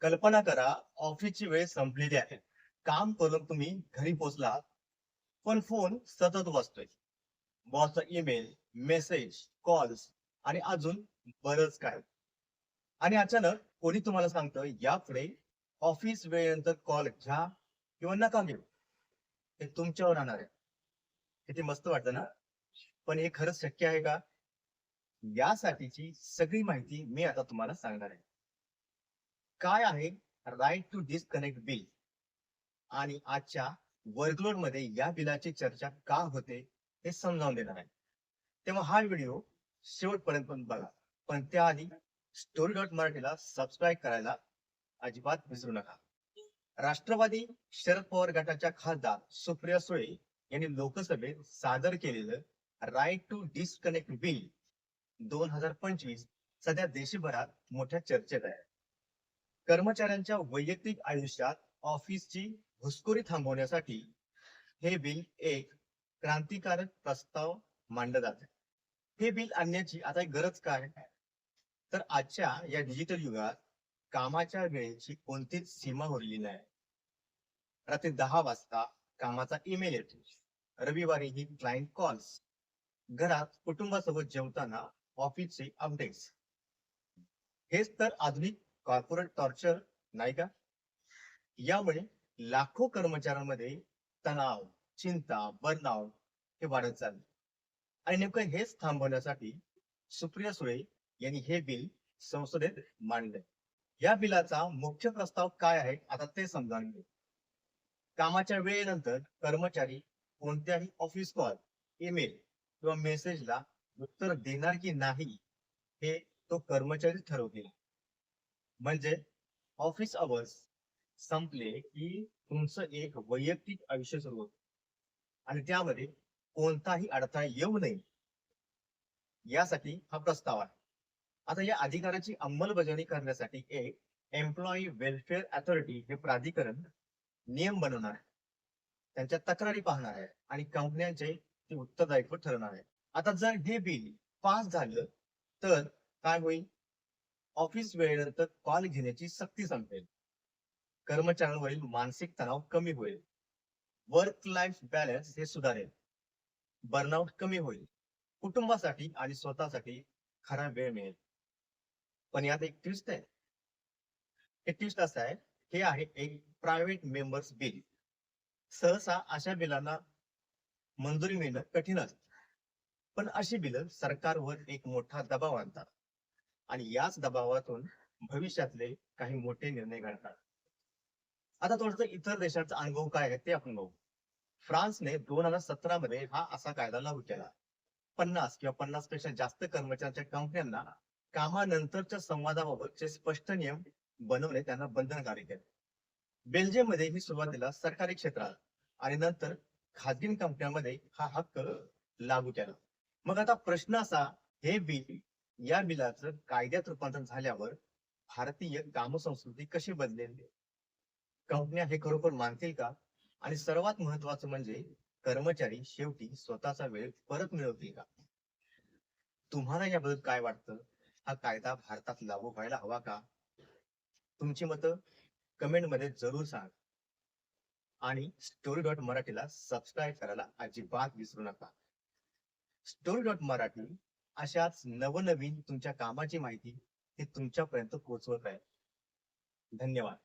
कल्पना करा ऑफिसची वेळ संपलेली आहे. काम करून तुम्ही घरी पोहोचला पण फोन सतत वाजतोय. बॉसचा ईमेल मेसेज कॉल्स आणि अजून बरंच काय. आणि अचानक कोणी तुम्हाला सांगतं यापुढे ऑफिस वेळेनंतर कॉल घ्या किंवा नका घेऊ. हे तुमच्यावर राहणार आहे. किती मस्त वाटतं ना? पण हे खरंच शक्य आहे का? यासाठीची सगळी माहिती मी आता तुम्हाला सांगणार आहे. काय आहे? राईट टू डिस्कनेक्ट बिल आणि आजच्या वर्कलोडमध्ये या बिलाची चर्चा का होते हे समजावून देणार आहे. तेव्हा हा व्हिडिओ शेवटपर्यंत पण बघा. पण त्याआधी स्टोरी डॉट मराठीला सबस्क्राईब करायला अजिबात विसरू नका. राष्ट्रवादी शरद पवार गटाच्या खासदार सुप्रिया सुळे यांनी लोकसभेत सादर केलेलं राईट टू डिस्कनेक्ट बिल दोन हजार पंचवीस सध्या देशभरात मोठ्या चर्चेत आहे. कर्मचाऱ्यांच्या वैयक्तिक आयुष्यात ऑफिसची घुसखोरी थांबवण्यासाठी हे बिल एक क्रांतिकारक प्रस्ताव मांडला जाते हे बिल आणण्याची आता गरज काय? तर आजच्या या डिजिटल युगात कामाच्या वेळेची कोणतीच सीमा उरली नाही. रात्री दहा वाजता कामाचा ईमेल येतो. रविवारी ही क्लायंट कॉल्स घरात कुटुंबासोबत जेवताना ऑफिसचे अपडेट्स हेच तर आधुनिक कॉर्पोरेट टॉर्चर नाही का? यामुळे लाखो कर्मचाऱ्यांमध्ये तणाव चिंता बर्नआउट हे वाढत चालले. आणि नेमकं हेच थांबवण्यासाठी सुप्रिया सुळे यांनी हे बिल संसदेत मांडले या बिलाचा मुख्य प्रस्ताव काय आहे आता ते समजावून घेऊ कामाच्या वेळेनंतर कर्मचारी कोणत्याही ऑफिस कॉल ईमेल किंवा मेसेजला उत्तर देणार की नाही हे तो कर्मचारी ठरवतील. म्हणजे ऑफिस अवर्स संपले की तुमचं एक वैयक्तिक आयुष्य सुरू होत. आणि त्यामध्ये कोणताही अडथळा येऊ नये. यासाठी हा प्रस्ताव आहे. आता या अधिकाराची अंमलबजावणी करण्यासाठी एक एम्प्लॉई वेलफेअर अथॉरिटी हे प्राधिकरण नियम बनवणार आहे. त्यांच्या तक्रारी पाहणार आहे आणि कंपन्यांचे ते उत्तरदायित्व ठरवणार आहे. आता जर हे बिल पास झालं तर काय होईल? ऑफिस वेळेनंतर कॉल घेण्याची सक्ती संपेल कर्मचाऱ्यांवरील मानसिक तणाव कमी होईल. वर्क लाईफ बॅलन्स हे सुधारेल. बर्नआउट कमी होईल. कुटुंबासाठी आणि स्वतःसाठी खरा वेळ मिळेल. पण यात एक ट्विस्ट आहे. हे ट्विस्ट असं आहे. हे आहे एक प्रायव्हेट मेंबर्स बिल सहसा अशा बिलांना मंजुरी मिळणं कठीण असत. पण अशी बिलं सरकारवर एक मोठा दबाव आणतात. आणि याच दबावातून भविष्यातले काही मोठे निर्णय घडतात. आता थोडस इतर देशांचा अनुभव काय आहे ते आपण बघू. फ्रान्सने दोन हजार सतरा मध्ये हा असा कायदा लागू केला. पन्नास किंवा पन्नासपेक्षा जास्त कर्मचाऱ्यांच्या कंपन्यांना कामानंतरच्या संवादाबाबतचे स्पष्ट नियम बनवणे त्यांना बंधनकारी केले. बेल्जियममध्ये ही सुरुवातीला सरकारी क्षेत्रात आणि नंतर खाजगी कंपन्यांमध्ये हा हक्क लागू केला. मग आता प्रश्न असा हे बिल या बिलाचं कायद्यात रूपांतर झाल्यावर भारतीय कामसंस्कृती कशी बदलेल? कंपन्या हे खरोखर मानतील का? आणि सर्वात महत्वाचं म्हणजे कर्मचारी शेवटी स्वतःचा वेळ परत मिळवतील का? तुम्हाला याबद्दल काय वाटतं? हा कायदा भारतात लागू व्हायला हवा का? तुमची मतं कमेंटमध्ये जरूर सांगा. आणि स्टोरी डॉट मराठीला सबस्क्राईब करायला अजिबात विसरू नका. स्टोरी डॉट मराठी अशाच नवनवीन तुमच्या कामाची माहिती हे तुमच्यापर्यंत पोहोचवत आहे. धन्यवाद.